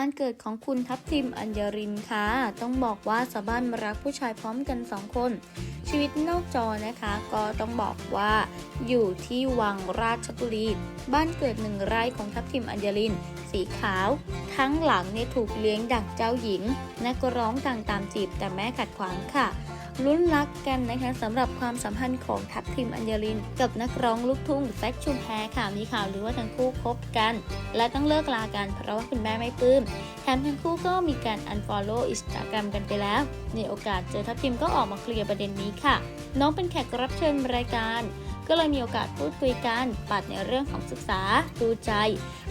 านเกิดของคุณทัพทิมอัญญรินค่ะ ต้องบอกว่าสาวบ้านมารักผู้ชายพร้อมกันสองคน ชีวิตนอกจอนะคะ ก็ต้องบอกว่าอยู่ที่วังราชบุรี บ้านเกิดหนึ่งไร่ของทัพทิมอัญญริน สีขาว ทั้งหลังเนี่ยถูกเลี้ยงดั่งเจ้าหญิงนักร้องต่างตามจีบแต่แม่ขัดขวางค่ะ ลุ้นรักกันนะคะสำหรับความสัมพันธ์ของทัพทิมอัญญริน กับนักร้องลูกทุ่งแซคชุมแพค่ะมีข่าวหรือว่าทั้งคู่คบกัน และต้องเลิกลากันเพราะว่าคุณแม่ไม่ปลื้มแถมทั้งคู่ก็มีการ unfollow อินสตาแกรมกันไปแล้วในโอกาสเจอทัพทิมก็ออกมาเคลียร์ประเด็นนี้ค่ะ น้องเป็นแขกรับเชิญรายการ ก็เลยมีโอกาสพูดคุยกันปัดในเรื่องของศึกษาดูใจ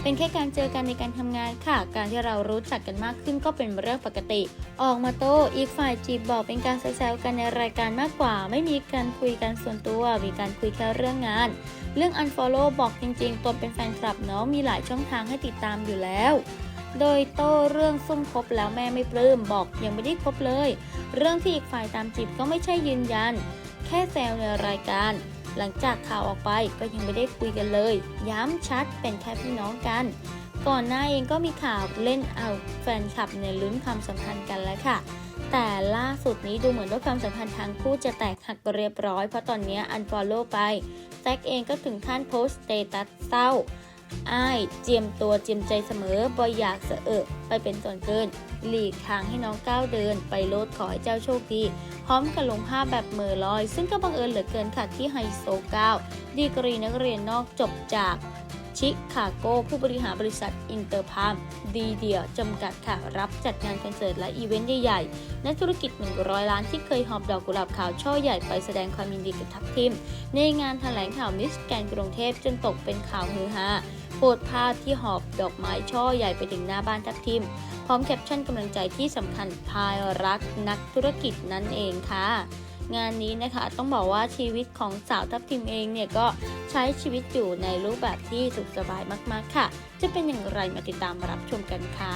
เป็นแค่การเจอกันในการทำงานค่ะ การที่เรารู้จักกันมากขึ้นก็เป็นเรื่องปกติ ออกมาโต้อีกฝ่ายจีบบอกเป็นการแซวๆกันในรายการมากกว่า ไม่มีการคุยกันส่วนตัวมีการคุยแค่เรื่องงาน เรื่อง unfollow บอกจริงๆตนเป็นแฟนคลับเนาะมีหลายช่องทางให้ติดตามอยู่แล้วโดยโต้เรื่องซุ่มคบแล้วแม่ไม่ปลื้มบอกยังไม่ได้คบเลย เรื่องที่อีกฝ่ายตามจีบก็ไม่ใช่ยืนยัน แค่แซวในรายการ หลังจากข่าวออกไปก็ยังไม่ได้คุยกันเลย ย้ำชัดเป็นแค่พี่น้องกัน ก่อนหน้าเองก็มีข่าวเล่นเอาแฟนคลับในลุ้นความสัมพันธ์กันแล้วค่ะ แต่ล่าสุดนี้ดูเหมือนว่าความสัมพันธ์ทางคู่จะแตกหักเรียบร้อยเพราะตอนนี้อันฟอลโล่ไปแซกเองก็ถึงขั้นโพสต์สเตตัสเศร้า อ้ายเจียมตัวเจียมใจเสมอบอยอยากเสอะเอะไปเป็นส่วนเกิน หลีกทางให้น้องก้าวเดิน ไปโลดขอให้เจ้าโชคดี พร้อมกับลงภาพแบบเมือลอย ซึ่งก็บังเอิญเหลือเกินค่ะที่ไฮโซก้าวดีกรีนักเรียนนอกจบจากชิคาโกผู้บริหารบริษัทอินเตอร์พามดีเดียจำกัดค่ะรับจัดงานคอนเสิร์ตและอีเวนต์ใหญ่ๆนักธุรกิจ 100 ล้านที่เคยหอบดอกกุหลาบขาวช่อใหญ่ไปแสดงความยินดีกับทัพทิม ในงานแถลงข่าวมิสแกนกรุงเทพจนตกเป็นข่าวฮือฮา โพสต์ภาพที่หอบดอกไม้ช่อใหญ่ไปถึงหน้าบ้านทัพทิม พร้อมแคปชั่นกำลังใจที่สำคัญพายรักนักธุรกิจนั่นเองค่ะงานนี้นะคะต้องบอกว่าชีวิตของสาวทัพทิมเองเนี่ยก็ใช้ชีวิตอยู่ในรูปแบบที่สุขสบายมากๆค่ะ จะเป็นอย่างไรมาติดตามรับชมกันค่ะ